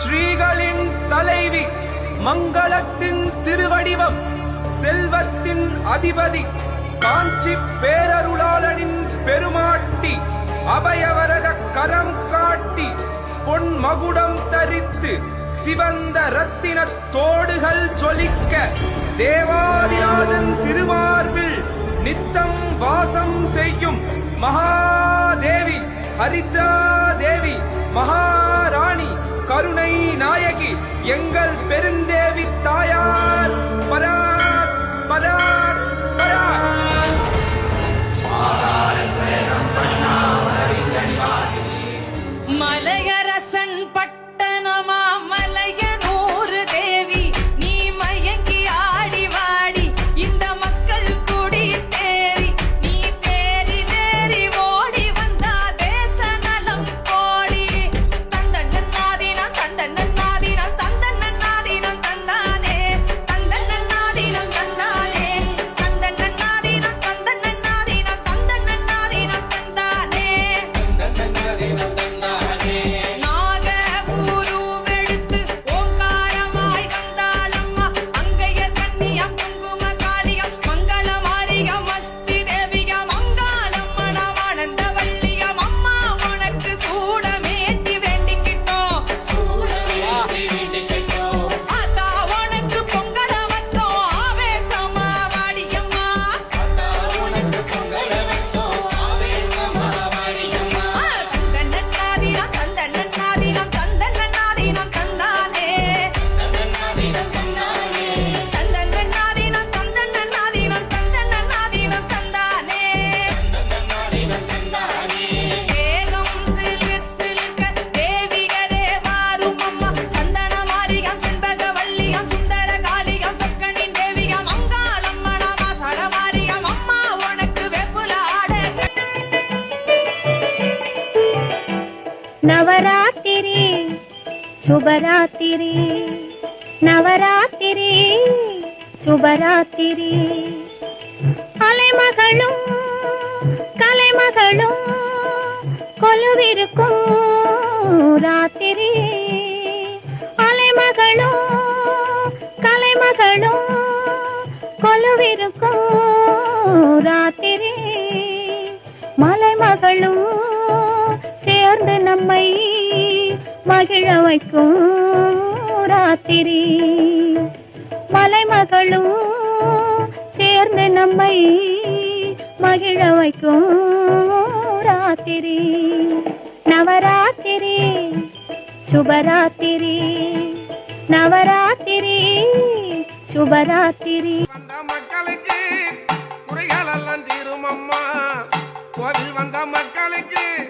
ஸ்ரீகளின் தலைவி மங்களத்தின் திருவடிவம் செல்வத்தின் அதிபதி காஞ்சி பேரருளாளனின் பெருமாட்டி அபயவரத கரம் காட்டி பொன் மகுடம் தரித்து சிவந்த ரத்தின தோடுகள் சொலிக்க தேவாதிராஜன் திருமார்பில் நித்தம் வாசம் செய்யும் மகாதேவி ஹரித்ரா தேவி மகா எங்கள் பெருந்தேவி தாயார் பரா நவராத்திரி சுபராத்திரி. நவராத்திரி சுபராத்திரி. அலைமகளும் கலைமகளும் கொலுவிருக்கும். ராத்திரி நம்மை மகிழ வைக்கும் ராத்திரி. மலைமகளும் சேர்ந்து நம்மை மகிழ வைக்கும் ராத்திரி. நவராத்திரி சுபராத்திரி. நவராத்திரி சுபராத்திரி. வந்த மக்களுக்கு குறைகள் எல்லாம் தீரும் அம்மா. கோவில் வந்த மக்களுக்கு